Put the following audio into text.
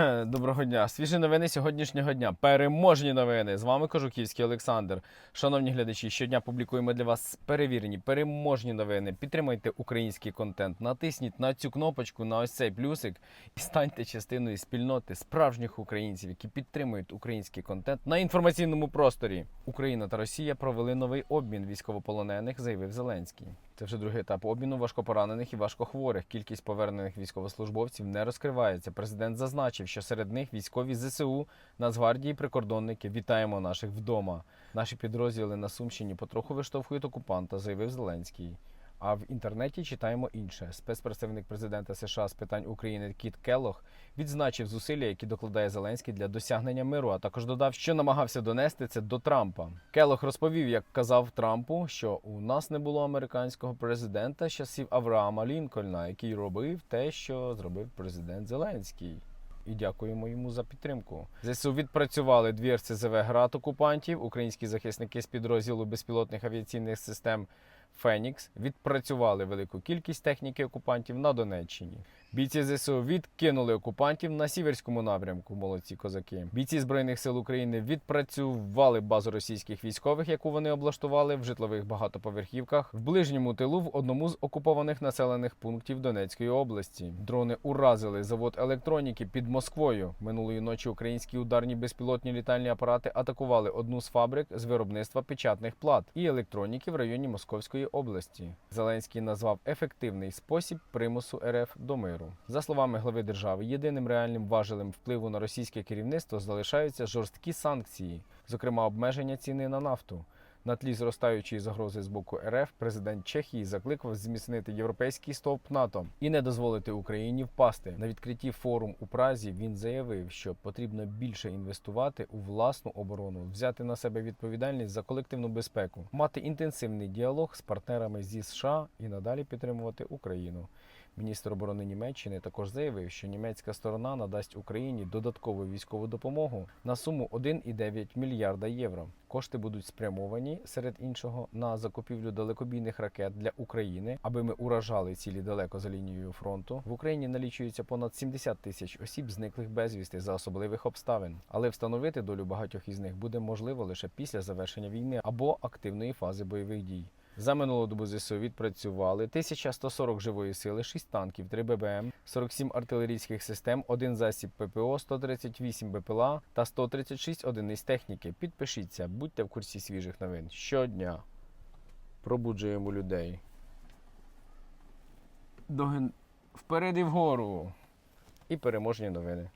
Доброго дня. Свіжі новини сьогоднішнього дня. Переможні новини. З вами Кожуківський Олександр. Шановні глядачі, щодня публікуємо для вас перевірені, переможні новини. Підтримайте український контент. Натисніть на цю кнопочку, на ось цей плюсик і станьте частиною спільноти справжніх українців, які підтримують український контент на інформаційному просторі. Україна та Росія провели новий обмін військовополонених, заявив Зеленський. Це вже другий етап обміну важкопоранених і важкохворих. Кількість повернених військовослужбовців не розкривається. Президент зазначив, що серед них військові ЗСУ, Нацгвардії, прикордонники. Вітаємо наших вдома. Наші підрозділи на Сумщині потроху виштовхують окупанта, заявив Зеленський. А в інтернеті читаємо інше. Спецпредставник президента США з питань України Кіт Келлог відзначив зусилля, які докладає Зеленський для досягнення миру, а також додав, що намагався донести це до Трампа. Келлог розповів, як казав Трампу, що у нас не було американського президента з часів Авраама Лінкольна, який робив те, що зробив президент Зеленський. І дякуємо йому за підтримку. ЗСУ відпрацювали дві РСЗВ град окупантів. Українські захисники з підрозділу безпілотних авіаційних систем Фенікс відпрацювали велику кількість техніки окупантів на Донеччині. Бійці ЗСУ відкинули окупантів на сіверському напрямку. Молодці козаки. Бійці збройних сил України відпрацювали базу російських військових, яку вони облаштували в житлових багатоповерхівках в ближньому тилу в одному з окупованих населених пунктів Донецької області. Дрони уразили завод електроніки під Москвою. Минулої ночі українські ударні безпілотні літальні апарати атакували одну з фабрик з виробництва печатних плат і електроніки в районі Московської області. Зеленський назвав ефективний спосіб примусу РФ до миру. За словами глави держави, єдиним реальним важелем впливу на російське керівництво залишаються жорсткі санкції, зокрема обмеження ціни на нафту. На тлі зростаючої загрози з боку РФ президент Чехії закликав зміцнити європейський стовп НАТО і не дозволити Україні впасти. На відкритті форум у Празі він заявив, що потрібно більше інвестувати у власну оборону, взяти на себе відповідальність за колективну безпеку, мати інтенсивний діалог з партнерами зі США і надалі підтримувати Україну. Міністр оборони Німеччини також заявив, що німецька сторона надасть Україні додаткову військову допомогу на суму 1,9 мільярда євро. Кошти будуть спрямовані серед іншого на закупівлю далекобійних ракет для України, аби ми уражали цілі далеко за лінією фронту. В Україні налічується понад 70 тисяч осіб, зниклих безвісти за особливих обставин. Але встановити долю багатьох із них буде можливо лише після завершення війни або активної фази бойових дій. За минулу добу ЗСУ відпрацювали 1140 живої сили, 6 танків, 3 ББМ, 47 артилерійських систем, 1 засіб ППО, 138 БПЛА та 136 одиниць техніки. Підпишіться, будьте в курсі свіжих новин щодня. Пробуджуємо людей. Доген... Вперед і вгору. І переможні новини.